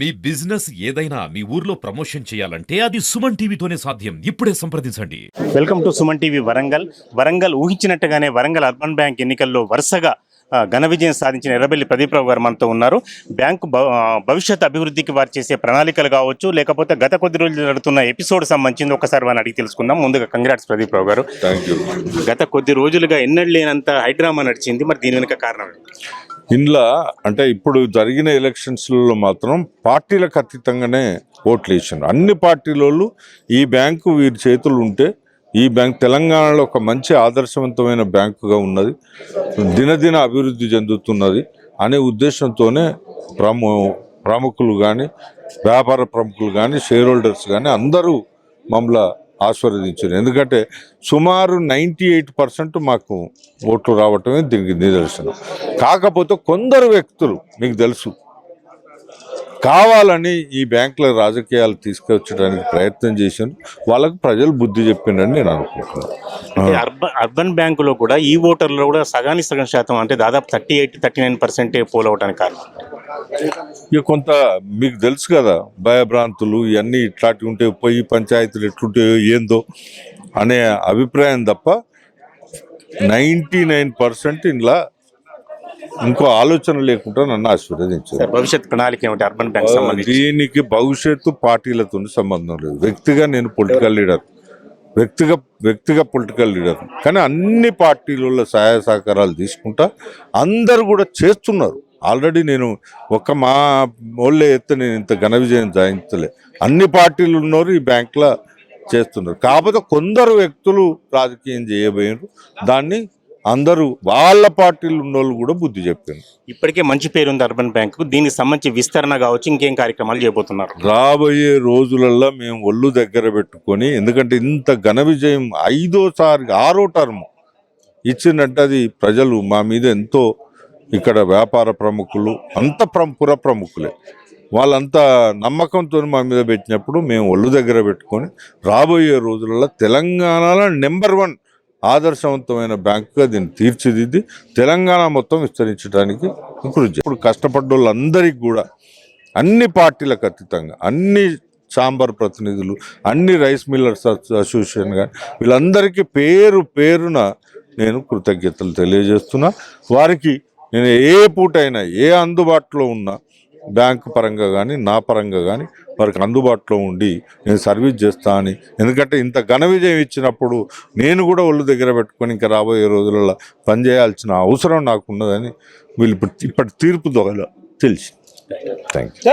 మీ business ఏదైనా మీ ఊర్లో promotion చేయాలంటే అది సుమన్ టీవీతోనే సాధ్యం. ఇప్పుడే సంప్రదించండి. Welcome to Suman TV Warangal. Warangal ఊహించినట్టుగానే Warangal urban bank ఎన్నికల్లో వరుసగా ఘన విజయం సాధించిన ఎర్రబెల్లి ప్రదీప్రావు గారు మనతో ఉన్నారు. బ్యాంకు భవిష్యత్ అభివృద్ధికి వారు చేసే ప్రణాళికలు కావచ్చు లేకపోతే గత కొద్ది రోజులు జరుగుతున్న ఎపిసోడ్ సంబంధించింది ఒకసారి వారిని అడిగి తెలుసుకుందాం. ముందుగా కంగ్రాట్స్ ప్రదీప్రావు గారు. గత కొద్ది రోజులుగా ఎన్నడూ లేనంత హైడ్రామా నడిచింది. మరి దీని వెనుక కారణం ఇందులో అంటే ఇప్పుడు జరిగిన ఎలక్షన్స్లలో మాత్రం పార్టీలకు అతీతంగానే ఓట్లు వేసినారు అన్ని పార్టీలోళ్ళు ఈ బ్యాంకు వీరి చేతులు ఉంటే ఈ బ్యాంక్ తెలంగాణలో ఒక మంచి ఆదర్శవంతమైన బ్యాంకుగా ఉన్నది. దినదిన అభివృద్ధి చెందుతున్నది అనే ఉద్దేశంతోనే ప్రము ప్రముఖులు కానీ వ్యాపార ప్రముఖులు కానీ షేర్ హోల్డర్స్ కానీ అందరూ మమ్మల్ని ఆశీర్వదించారు ఎందుకంటే సుమారు నైంటీ ఎయిట్ పర్సెంట్ మాకు ఓట్లు రావటమే దీనికి నిదర్శనం. కాకపోతే కొందరు వ్యక్తులు మీకు తెలుసు కావాలని ఈ బ్యాంకుల రాజకీయాలు తీసుకొచ్చడానికి ప్రయత్నం చేశాను వాళ్ళకు ప్రజలు బుద్ధి చెప్పిండని నేను అనుకుంటున్నాను. అర్బన్ అర్బన్ బ్యాంకులో కూడా ఈ ఓటర్లు కూడా సగానికి సగం శాతం అంటే దాదాపు థర్టీ ఎయిట్ థర్టీ నైన్ పర్సెంటే పోల్ అవడానికి కారణం. ఇక కొంత మీకు తెలుసు కదా భయభ్రాంతులు ఇవన్నీ ఇట్లాంటివి ఉంటే పోయి పంచాయతీలు ఎట్లుంటాయో ఏందో అనే అభిప్రాయం తప్ప నైంటీ నైన్ పర్సెంట్ ఇంట్లో ఇంకో ఆలోచన లేకుండా నన్ను ఆశీర్వదించారు. భవిష్యత్ ప్రణాళిక ఏమిటి? అర్బన్ బ్యాంక్ దీనికి భవిష్యత్తు పార్టీలతో సంబంధం లేదు. వ్యక్తిగా నేను పొలిటికల్ లీడర్ వ్యక్తిగ వ్యక్తిగత పొలిటికల్ లీడర్ కానీ అన్ని పార్టీలలో సహాయ సహకారాలు తీసుకుంటా అందరు కూడా చేస్తున్నారు. ఆల్రెడీ నేను ఒక మా వాళ్ళే ఎత్తే నేను ఇంత ఘన విజయం సాధించలే. అన్ని పార్టీలు ఉన్నారు ఈ బ్యాంక్లో చేస్తున్నారు. కాకపోతే కొందరు వ్యక్తులు రాజకీయం చేయబోయారు దాన్ని అందరూ వాళ్ళ పార్టీలు ఉన్నోళ్ళు కూడా బుద్ధి చెప్పారు ఇప్పటికే మంచి పేరు ఉంది అర్బన్ బ్యాంకు దీనికి సంబంధించి విస్తరణ కావచ్చు ఇంకేం కార్యక్రమాలు చేయబోతున్నారు? రాబోయే రోజులలో మేము ఒళ్ళు దగ్గర పెట్టుకొని ఎందుకంటే ఇంత ఘన విజయం ఐదోసారి ఆరో టర్మ్ ఇచ్చిందంటే అది ప్రజలు మా మీద ఎంతో ఇక్కడ వ్యాపార ప్రముఖులు అంత ప్రముఖుర ప్రముఖులే. వాళ్ళంతా నమ్మకంతో మా మీద పెట్టినప్పుడు మేము ఒళ్ళు దగ్గర పెట్టుకొని రాబోయే రోజులలో తెలంగాణలో నెంబర్ వన్ ఆదర్శవంతమైన బ్యాంకుగా దీన్ని తీర్చిదిద్ది తెలంగాణ మొత్తం విస్తరించడానికి కృషి ఇప్పుడు కష్టపడ్డ వాళ్ళందరికీ కూడా అన్ని పార్టీలకు అతీతంగా అన్ని చాంబర్ ప్రతినిధులు అన్ని రైస్ మిల్లర్స్ అసోసియేషన్ కానీ వీళ్ళందరికీ పేరు పేరున నేను కృతజ్ఞతలు తెలియజేస్తున్నా. వారికి నేను ఏ పూటైనా ఏ అందుబాటులో ఉన్నా బ్యాంకు పరంగా కానీ నా పరంగా కానీ వారికి అందుబాటులో ఉండి నేను సర్వీస్ చేస్తా అని. ఎందుకంటే ఇంత ఘన విజయం ఇచ్చినప్పుడు నేను కూడా ఒళ్ళు దగ్గర పెట్టుకొని ఇంకా రాబోయే రోజులలో పనిచేయాల్సిన అవసరం నాకు ఉన్నదని వీళ్ళు ఇప్పుడు ఇప్పటి తీర్పు ద్వారా తెలిసి థ్యాంక్ యూ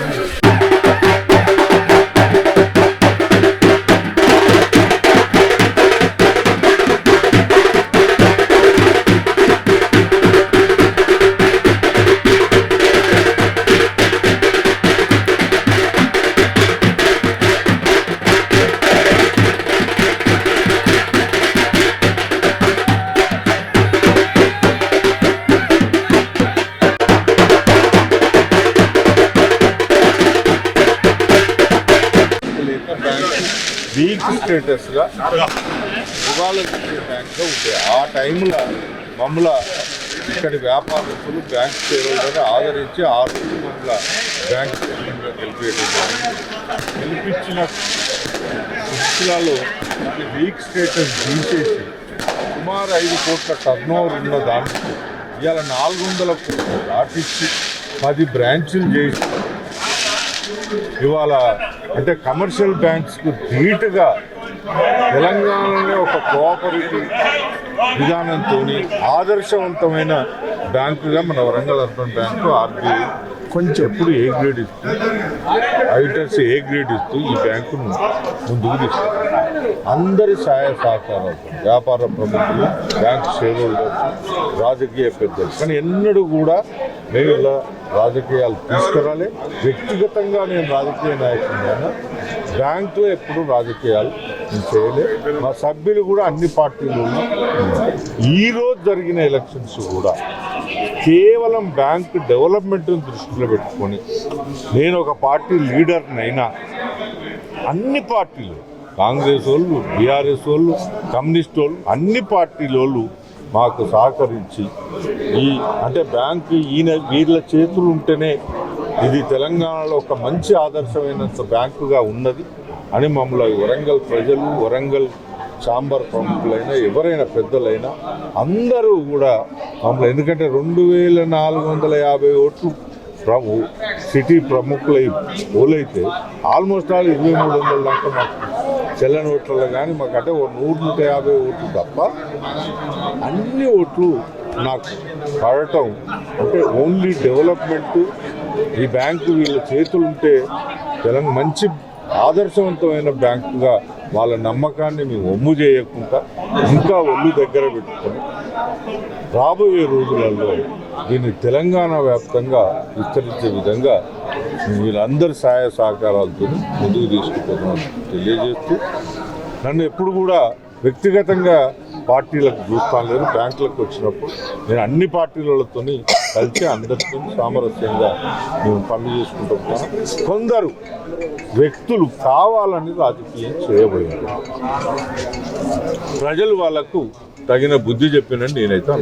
Sí. వీక్ స్టేటస్గా ఇవాళ బ్యాంక్గా ఉండే ఆ టైంలో మమ్మల్ని ఇక్కడి వ్యాపారస్తులు బ్యాంక్ సేవలను ఆదరించి ఆ రోజు మమ్మల్ని బ్యాంక్ చైర్మన్గా గెలిపేయడం గెలిపించిన జిల్లాలో వీక్ స్టేటస్ తీసేసి సుమారు ఐదు కోట్ల టర్న్ ఓవర్ ఉన్న దాంట్లో ఇవాళ నాలుగు వందల కోట్లు దాటించి పది బ్రాంచులు చేసి ఇవాళ అంటే కమర్షియల్ బ్యాంక్స్కు ధీటుగా తెలంగాణలో ఒక కోఆపరేటివ్ విధానంతో ఆదర్శవంతమైన బ్యాంకుగా మన వరంగల్ అర్బన్ బ్యాంకు ఆర్బీఐ కొంచెం ఎప్పుడు ఏ గ్రేడ్ ఇస్తూ? ఐటర్స్ ఏ గ్రేడ్ ఇస్తూ ఈ బ్యాంకును ముందుకు తీసుకుంటారు అందరి సహాయ సహకారాలు వ్యాపార ప్రముఖులు బ్యాంక్ షేర్హోల్డర్స్ రాజకీయ పెద్దలు. కానీ ఎన్నడూ కూడా మేము ఇలా రాజకీయాలు తీసుకురాలే. వ్యక్తిగతంగా నేను రాజకీయ నాయకుడిగా బ్యాంకులో ఎప్పుడు రాజకీయాలు చేయలే. మా సభ్యులు కూడా అన్ని పార్టీలు ఈ రోజు జరిగిన ఎలక్షన్స్ కూడా కేవలం బ్యాంకు డెవలప్మెంట్ని దృష్టిలో పెట్టుకొని నేను ఒక పార్టీ లీడర్నైనా అన్ని పార్టీలు కాంగ్రెస్ వాళ్ళు బీఆర్ఎస్ వాళ్ళు కమ్యూనిస్ట్ వాళ్ళు అన్ని పార్టీల వాళ్ళు మాకు సహకరించి ఈ అంటే బ్యాంకు ఈయన వీళ్ళ చేతులు ఉంటేనే ఇది తెలంగాణలో ఒక మంచి ఆదర్శమైనంత బ్యాంకుగా ఉన్నది అని మమ్మల్ని వరంగల్ ప్రజలు వరంగల్ చాంబర్ ప్రముఖులైనా ఎవరైనా పెద్దలైనా అందరూ కూడా మమ్మల్ని ఎందుకంటే రెండు వేల నాలుగు వందల యాభై ఓట్లు ప్రభు సిటీ ప్రముఖులై ఓలైతే ఆల్మోస్ట్ ఆల్ ఇరవై మూడు వందల దాకా మాకు చెల్లని ఓట్లలో కానీ మాకు అంటే ఓ నూరు నూట యాభై ఓట్లు తప్ప అన్ని ఓట్లు నాకు పడటం అంటే ఓన్లీ డెవలప్మెంట్. ఈ బ్యాంకు వీళ్ళ చేతులు ఉంటే తెలంగాణ మంచి ఆదర్శవంతమైన బ్యాంకుగా వాళ్ళ నమ్మకాన్ని మేము ఒమ్ము చేయకుండా ఇంకా ఒళ్ళు దగ్గర పెట్టుకొని రాబోయే రోజులలో దీన్ని తెలంగాణ వ్యాప్తంగా విస్తరించే విధంగా వీళ్ళందరి సహాయ సహకారాలతో ముందుకు తీసుకుపోతున్నాను తెలియజేస్తూ నన్ను ఎప్పుడు కూడా వ్యక్తిగతంగా పార్టీలకు చూస్తాను లేదు బ్యాంకులకు వచ్చినప్పుడు నేను అన్ని పార్టీలతోని కలిసి అందరితో సామరస్యంగా మేము పనులు చేసుకుంటూ కొందరు వ్యక్తులు కావాలని రాజకీయం చేయబోయారు. ప్రజలు వాళ్ళకు తగిన బుద్ధి చెప్పినని నేనైతే